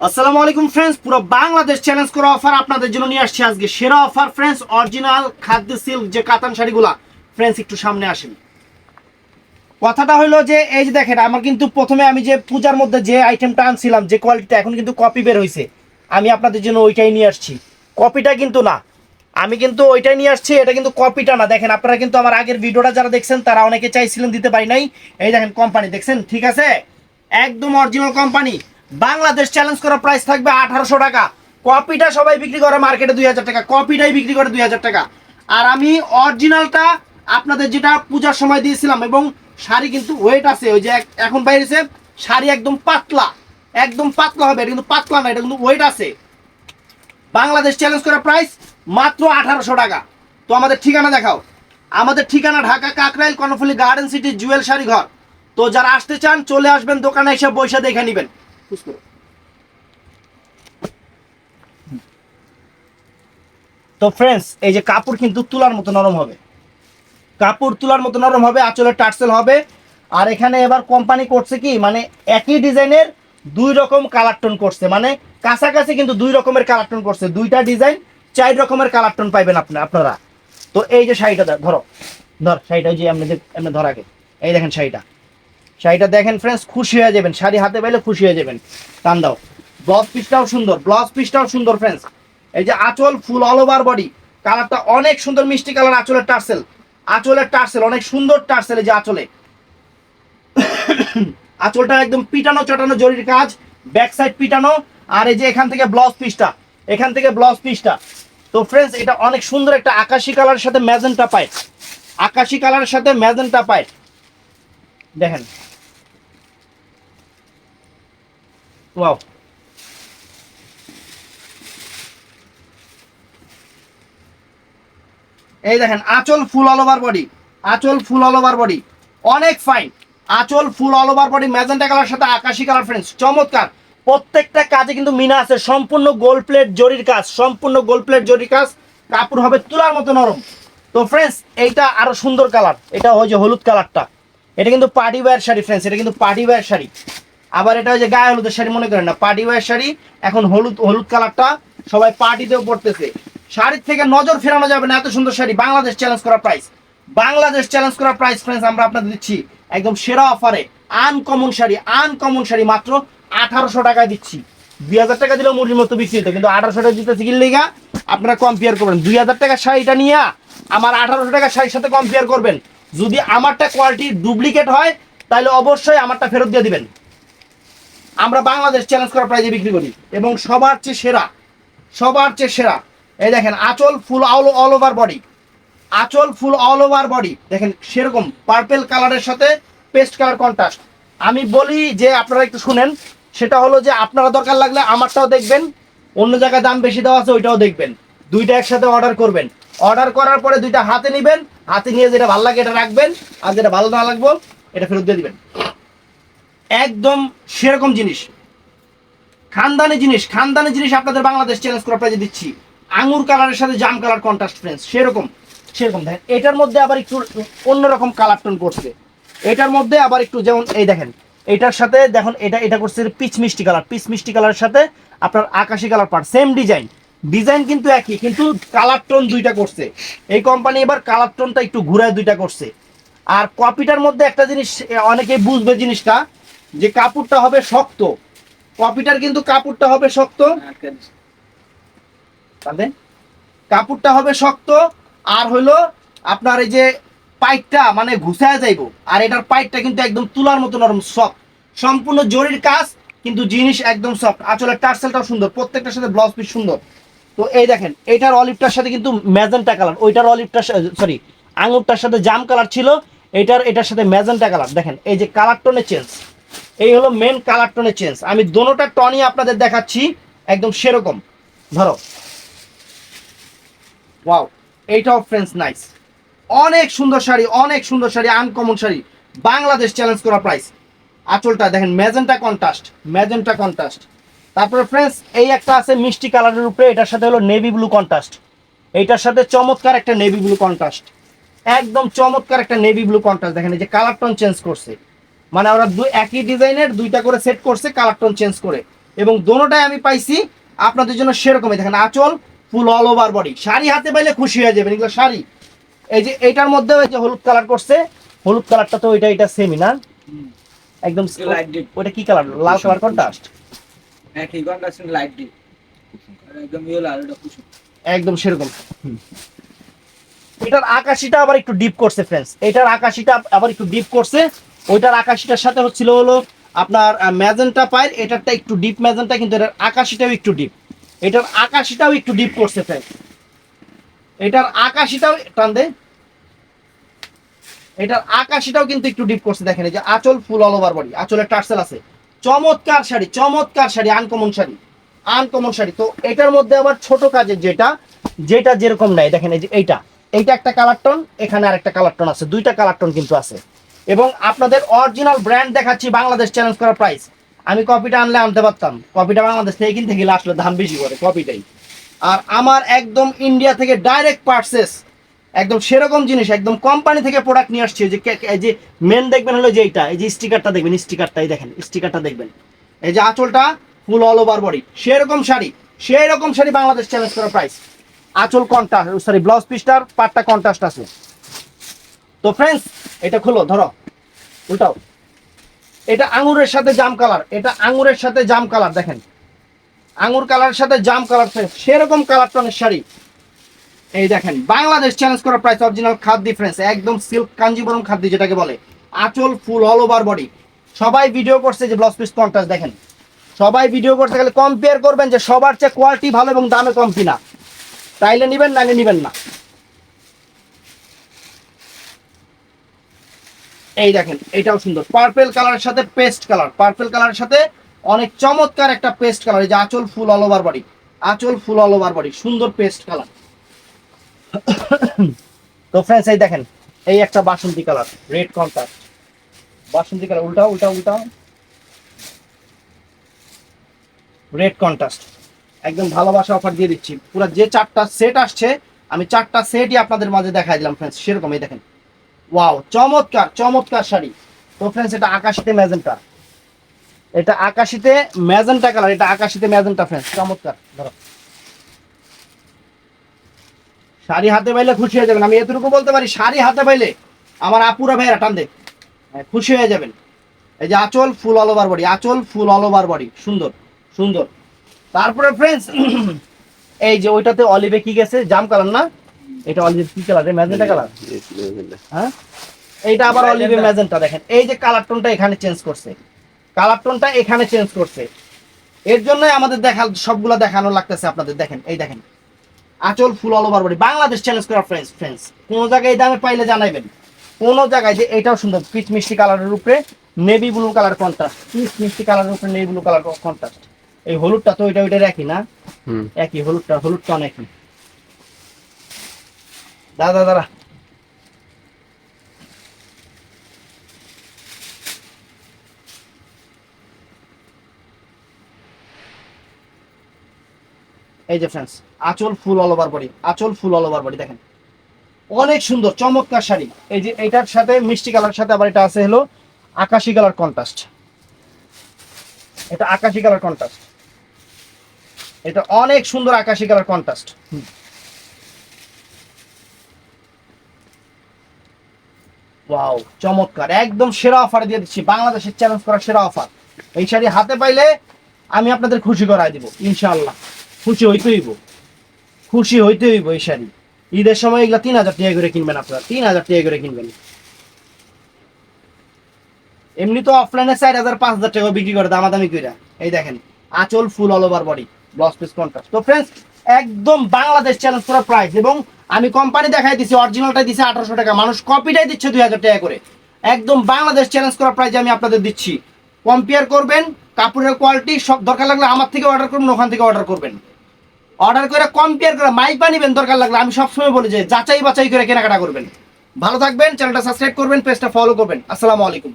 আসসালামু আলাইকুম ফ্রেন্ডস পুরো বাংলাদেশ চ্যালেঞ্জ করা অফার আপনাদের জন্য নিয়ে আসছি আজকে সেরা অফার ফ্রেন্ডস অরিজিনাল খাদ্য সিল্ক যে কাতান শাড়িগুলা। ফ্রেন্ডস একটু সামনে আসেন। কথাটা হলো যে, এই যে দেখেন, আমার কিন্তু প্রথমে আমি যে পূজার মধ্যে যে আইটেমটা আনছিলাম, যে কোয়ালিটিটা এখন কিন্তু কপি বের হয়েছে আমি আপনাদের জন্য ওইটাই নিয়ে আসছি। কপিটা কিন্তু না। আমি কিন্তু ওইটাই নিয়ে আসছি, এটা কিন্তু কপিটা না। দেখেন, আপনারা কিন্তু আমার আগের ভিডিওটা যারা দেখছেন, তারা অনেকে চাইছিলেন দিতে পারি নাই। এই দেখেন কোম্পানি দেখছেন? ঠিক আছে? একদম অরিজিনাল কোম্পানি বাংলাদেশ চ্যালেঞ্জ করা প্রাইস থাকবে আঠারোশো টাকা। কপিটা সবাই বিক্রি করে মার্কেটে দুই হাজার টাকা, কপিটাই বিক্রি করে দুই হাজার টাকা। আর আমি অরিজিনালটা আপনাদের যেটা পূজার সময় দিয়েছিলাম এবং শাড়ি কিন্তু ওয়েট আছে, ওই যে এখন বাইরেছে, শাড়ি একদম পাতলা একদম পাতলা হবে, এটা কিন্তু পাতলা না, এটা কিন্তু ওয়েট আছে। বাংলাদেশ চ্যালেঞ্জ করা প্রাইস মাত্র আঠারোশো টাকা। তো আমাদের ঠিকানা দেখাও। আমাদের ঠিকানা ঢাকা কাকরাইল, কর্ণফুলি গার্ডেন সিটি জুয়েল শাড়ি ঘর তো যারা আসতে চান, চলে আসবেন, দোকানে এসে পয়সা দেখে নেবেন। তো ফ্রেন্ডস এই যে কাপড় কিন্তু তুলার মতো নরম হবে। কাপড় তুলার মতো নরম হবে, আঁচলের টার্সেল হবে। আর এখানে এবার কোম্পানি করছে কি মানে একই ডিজাইনের দুই রকম কালার টোন করছে। মানে কাছাকাছি কিন্তু দুই রকমের কালার টোন করছে। দুইটা ডিজাইন, চার রকমের কালার টোন পাইবেন আপনি আপনারা। তো এই যে শাড়িটা ধরো, ধর শাড়িটা যে দেখ- এমনি ধর আগে। এই দেখেন শাড়িটা। শাড়িটা দেখেন ফ্রেন্ডস খুশি হয়ে যাবেন। শাড়ি হাতে পাইলে খুশি হয়ে যাবেন। টান দাও। ব্লাউজ পিসটাও সুন্দর ব্লাউজ পিসটাও সুন্দর ফ্রেন্ডস এই যে আঁচল ফুল অল ওভার বডি কালারটা অনেক সুন্দর মিষ্টি কালার আঁচলের টার্সেল। আঁচলের টার্সেল, অনেক সুন্দর টার্সেল এই যে আঁচলে। আঁচলটা একদম পিটানো চটানো জরির কাজ ব্যাক সাইড পিটানো, আর এই যে এখান থেকে ব্লাউজ পিসটা এখান থেকে ব্লাউজ পিসটা তো ফ্রেন্ডস এটা অনেক সুন্দর একটা আকাশি কালারের সাথে ম্যাজেন্টা পায়। আকাশি কালারের সাথে ম্যাজেন্টা পায়। দেখেন। ওয়াও এই দেখেন, আঁচল ফুল অল ওভার বডি আঁচল ফুল অল ওভার বডি অনেক ফাইন আঁচল full all over body magenta colour সাথে আকাশি কালার ফ্রেন্ডস চমৎকার। প্রত্যেকটা কাজে কিন্তু মিনা আছে, সম্পূর্ণ গোল প্লেট জরির কাজ, সম্পূর্ণ গোল প্লেট জরির কাজ, কাপড় হবে তুলার মতো নরম। তো ফ্রেন্ডস এইটা আরও সুন্দর কালার এটা যে হলুদ কালারটা এটা কিন্তু পার্টি ওয়্যার শাড়ি ফ্রেন্ডস এটা কিন্তু পার্টি ওয়্যার শাড়ি। আবার এটা যে গায়ে হলুদের শাড়ি মনে করেন না, পার্টি ওয়্যার শাড়ি, এখন হলুদ হলুদ কালারটা সবাই পার্টিতেও পড়তেছে শাড়ির থেকে নজর ফেরানো যাবে না এত সুন্দর শাড়ি, বাংলাদেশ চ্যালেঞ্জ করা প্রাইস বাংলাদেশ চ্যালেঞ্জ করা প্রাইস ফ্রেন্ডস আমরা আপনাদের দিচ্ছি একদম সেরা অফারে আনকমন শাড়ি আনকমন শাড়ি মাত্র আঠারোশো টাকায় দিচ্ছি। দুই হাজার টাকা দিলেও মুরগির মতো বিক্রি হতো কিন্তু আঠারোশো টাকা দিতে লেগা আপনারা কম্পেয়ার করবেন। দুই হাজার টাকার শাড়িটা নিয়ে আমার আঠারোশো টাকা শাড়ির সাথে কম্পেয়ার করবেন। যদি আমারটা কোয়ালিটি ডুপ্লিকেট হয়, তাহলে অবশ্যই আমারটা ফেরত দিয়ে দিবেন। আমরা বাংলাদেশ চ্যালেঞ্জ করা প্রাইজে বিক্রি করি এবং সবার চেয়ে সেরা, সবার চেয়ে সেরা। এই দেখেন, আঁচল full all all over body আঁচল ফুল অল ওভার বডি দেখেন, সেরকম পার্পেল কালারের সাথে পেস্ট কালার কন্ট্রাস্ট আমি বলি যে আপনারা একটু শুনেন, সেটা হলো যে আপনারা দরকার লাগলে আমারটাও দেখবেন, অন্য জায়গায় দাম বেশি দেওয়া আছে ওইটাও দেখবেন। দুইটা একসাথে অর্ডার করবেন। অর্ডার করার পরে দুইটা হাতে নেবেন হাতে নিয়ে যেটা ভালো লাগে এটা রাখবেন, আর যেটা ভালো না লাগবো, এটা ফেরত দিয়ে দিবেন। একদম সেরকম জিনিস। খানদানি জিনিস খানদানি জিনিস আপনাদের বাংলাদেশ চ্যালেঞ্জ করা দিচ্ছি। আঙুর কালারের সাথে জাম কালার কন্ট্রাস্ট ফ্রেন্ডস সেরকম। সেরকম, দেখেন, এটার মধ্যে আবার একটু অন্যরকম কালার টোন করছে। এটার মধ্যে আবার একটু যেমন এই দেখেন, এটার সাথে দেখুন, এটা এটা করছে পিচ মিষ্টি কালার পিচ মিষ্টি কালারের সাথে আপনার আকাশি colour part same design design কিন্তু একই, কিন্তু কালার টোন দুইটা করছে। এই কোম্পানি এবার কালার টোনটা একটু ঘুরায় দুইটা করছে। আর কপিটার মধ্যে একটা জিনিস অনেকেই বুঝবে জিনিসটা, যে কাপড়টা হবে শক্ত। কপিটার কিন্তু কাপড়টা হবে শক্ত। কাপড়টা হবে শক্ত, আর হলো আপনার এই যে পাইপটা মানে ঘুষায় যাইব। আর এটার পাইপটা কিন্তু একদম তুলার মতো নরম সফট সম্পূর্ণ জরির কাজ, কিন্তু জিনিস একদম সফট আসলে টার্সেলটাও সুন্দর, প্রত্যেকটার সাথে ব্লাউজ পিস সুন্দর। তো এই দেখেন, এইটার অলিভটার সাথে কিন্তু ম্যাজেন্টা কালার ওইটার অলিভটার সরি আঙুরটার সাথে জাম কালার ছিল এটার এটার সাথে ম্যাজেন্টা কালার দেখেন, এই যে কালার টোনে চেঞ্জ এই হলো মেন কালার টোনে চেঞ্জ আমি দোনোটা টনই আপনাদের দেখাচ্ছি, একদম সেরকম। ধরো ওয়াও এইটাও ফ্রেন্ডস নাইস অনেক সুন্দর শাড়ি, অনেক সুন্দর শাড়ি আনকমন শাড়ি। বাংলাদেশ চ্যালেঞ্জ করা প্রাইস আঁচলটা দেখেন, ম্যাজেন্টা কন্ট্রাস্ট ম্যাজেন্টা কন্ট্রাস্ট তারপরে ফ্রেন্ডস এই একটা আছে মিষ্টি কালারের উপরে এটার সাথে হলো নেভি ব্লু কন্ট্রাস্ট এইটার সাথে চমৎকার একটা নেভি ব্লু কন্ট্রাস্ট একদম চমৎকার একটা নেভি ব্লু কন্ট্রাস্ট দেখেন এই যে কালার টোন চেঞ্জ করছে। মানে ওরা দুই একই ডিজাইনের দুইটা করে সেট করছে কালার টোন চেঞ্জ করে। এবং দোনোটাই আমি পাইছি আপনাদের জন্য সেরকমই। দেখেন আঁচল full all over body sari হাতে পাইলে খুশি হয়ে যাবেন এগুলো শাড়ি। এই যে এটার মধ্যে এই যে হলুদ কালার করছে হলুদ কালারটা তো ওইটা এটা সেমই না? একদম ওটা কি কালার লাল কালার কন্ট্রাস্ট একই কন্ট্রাস্ট লাইট ডিপ কুসুম একদম সেরকম। এটার আকাশিটা আবার একটু ডিপ করছে ফ্রেন্ডস এটার আকাশিটা আবার একটু ডিপ করছে। ওইটার আকাশিটার সাথে হচ্ছিল হলো আপনার ম্যাজেন্টা এটারটা একটু ডিপ ম্যাজেন্টা, কিন্তু এটার আকাশিটাও একটু ডিপ এটার আকাশিটাও একটু ডিপ করছে ফ্রেন্ডস এটার আকাশিটাও, টান দে। এটার আকাশিটাও কিন্তু একটু ডিপ করছে, দেখেন এই যে আঁচল ফুল অল ওভার বডি আঁচলের টার্সেল আছে। চমৎকার শাড়ি চমৎকার শাড়ি আনকমন শাড়ি আনকমন শাড়ি। তো এটার মধ্যে আবার ছোট কাজের যেটা যেটা যেরকম নাই, দেখেন এই যে এইটা। এইটা একটা কালার টোন এখানে আর একটা কালার টোন আছে, দুইটা কালার টোন কিন্তু আছে। এবং আপনাদের অরিজিনাল ব্র্যান্ড দেখাচ্ছি বাংলাদেশ চ্যালেঞ্জ করা প্রাইস আমি কপিটা আনলে আনতে পারতাম। কপিটা বাংলাদেশ থেকে কিনতে গেলে আসলে দাম বেশি করে কপিটাই আর আমার একদম ইন্ডিয়া থেকে ডাইরেক্ট পার্সেস একদম সেরকম জিনিস, একদম কোম্পানি থেকে প্রোডাক্ট নিয়ে আসছে যে যে মেন দেখবেন হলো যে এইটা, এই যে স্টিকারটা দেখবেন স্টিকারটাই দেখেন স্টিকারটা দেখবেন। এই যে আঁচলটা ফুল অল ওভার বডি সেরকম শাড়ি সেই রকম শাড়ি বাংলাদেশ চ্যালেঞ্জ করা প্রাইস আঁচল কন্ট্রাস্ট সরি ব্লাউজ পিসটার পাটটা কন্ট্রাস্ট আছে। তো ফ্রেন্ডস এটা খুলো, ধরো, উল্টাও। এটা আঙুরের সাথে জাম কালার এটা আঙুরের সাথে জাম কালার দেখেন। আঙুর কালারের সাথে জাম কালার সেরকম কালার টনের শাড়ি। এই দেখেন, বাংলাদেশ চ্যালেঞ্জ করা প্রাইস অরিজিনাল খাদ ডিফারেন্স একদম সিল্ক কাঞ্জিবরম খাদ্য যেটাকে বলে, আঁচল ফুল অল ওভার বডি সবাই ভিডিও করছে যে ব্লাউজ পিস কন্ট্রাস্ট দেখেন। সবাই ভিডিও করতে গেলে কম্পেয়ার করবেন যে সবার চেয়ে কোয়ালিটি ভালো এবং দামে কম কিনা। তাইলে নিবেন নাইলে নিবেন না। এই দেখেন, এটাও সুন্দর। পার্পেল কালারের সাথে পেস্ট কালার পার্পেল কালারের সাথে অনেক চমৎকার একটা পেস্ট কালার এই যে আঁচল ফুল অল ওভার বডি আঁচল ফুল অল ওভার বডি সুন্দর পেস্ট কালার তো ফ্রেন্ডস এই দেখেন, এই একটা বাসন্তী কালার রেড কন্ট্রাস্ট বাসন্তী কালার উল্টা উল্টা উল্টা। রেড কন্ট্রাস্ট একদম ভালোবাসা অফার দিয়ে দিচ্ছি। পুরো যে চারটা সেট আসছে, আমি চারটা সেটই আপনাদের মাঝে দেখাই দিলাম ফ্রেন্ডস সেরকম, এই দেখেন। ওয়াও চমৎকার চমৎকার শাড়ি। তো ফ্রেন্ডস এটা আকাশিতে ম্যাজেন্টা এটা আকাশিতে ম্যাজেন্টা কালার এটা আকাশিতে ম্যাজেন্টা ফ্রেন্ডস চমৎকার। ধরো। শাড়ি হাতে পাইলে খুশি হয়ে যাবেন। আমি এতটুকু বলতে পারি শাড়ি হাতে পাইলে আমার আপুরা ভাইরা টান দে হ্যাঁ, খুশি হয়ে যাবেন। এই যে আঁচল ফুল অল ওভার বডি আঁচল ফুল অল ওভার বডি সুন্দর সুন্দর। তারপরে ফ্রেন্ডস এই যে ওইটাতে অলিভে কি গেছে? জাম কালার না? এটা অলিভ কি কালার ম্যাজেন্টা কালার হ্যাঁ? এইটা আবার অলিভে ম্যাজেন্টা দেখেন। এই যে কালার টোনটা এখানে চেঞ্জ করছে। কালার টোনটা এখানে চেঞ্জ করছে। এর জন্যই আমাদের দেখা সবগুলো দেখানো লাগতেছে আপনাদের। দেখেন এই দেখেন। আঁচল full all over body Bangladesh challenge করা ফ্রেন্ডস ফ্রেন্ডস কোন জায়গায় এই দামে পাইলে জানাইবেন। কোন জায়গায় যে এটাও সুন্দর পিচ মিষ্টি কালারের উপরে navy blue colour contrast peach মিষ্টি কালারের উপরে নেভি ব্লু কালার কন্ট্রাস্ট এই হলুদটা তো ওইটা ওইটা একই না? একই হলুদটা হলুদটা অনেকই দাদা দাদা। এই যে ফ্রেন্ডস আঁচল ফুল অল ওভার বডি আঁচল ফুল অল ওভার বডি দেখেন। অনেক সুন্দর, চমৎকার শাড়ি। এই যে এটার সাথে মিষ্টি কালার সাথে আবার এটা আছে হলো আকাশি কালার কন্ট্রাস্ট এটা আকাশি কালার কন্ট্রাস্ট এটা অনেক সুন্দর আকাশি কালার কন্ট্রাস্ট ওয়াও চমৎকার। একদম সেরা অফার দিয়ে দিচ্ছি। বাংলাদেশের চ্যালেঞ্জ করা সেরা অফার এই শাড়ি হাতে পাইলে আমি আপনাদের খুশি করাই দিব, ইনশাআল্লাহ। খুশি হইতে হইব। খুশি হইতে হইব এই শাড়ি। ঈদের সময় এগুলা তিন হাজার টাকা করে কিনবেন আপনারা, তিন হাজার টাকা করে কিনবেন। এমনি তো অফলাইনে চার হাজার, পাঁচ হাজার টাকা বিক্রি করে দামাদামি করে এই দেখেন, আঁচল full all over body blouse piece contrast তো ফ্রেন্ডস একদম বাংলাদেশ চ্যালেঞ্জ করা প্রাইস এবং আমি কোম্পানি দেখাই দিছি অরিজিনালটা দিছি আঠারোশো টাকা। মানুষ কপিটাই দিচ্ছে দুই হাজার টাকা করে। একদম বাংলাদেশ চ্যালেঞ্জ করা প্রাইস আমি আপনাদের দিচ্ছি। কম্পেয়ার করবেন, কাপড়ের কোয়ালিটি সব দরকার লাগলে আমার থেকে অর্ডার করবেন, ওখান থেকে অর্ডার করবেন। অর্ডার করে কম্পেয়ার করে মাইক বানিবেন, দরকার লাগলে। আমি সবসময় বলি যে যাচাই বাছাই করে কেনাকাটা করবেন। ভালো থাকবেন চ্যানেলটা সাবস্ক্রাইব করবেন পেজটা ফলো করবেন। আসসালামু আলাইকুম।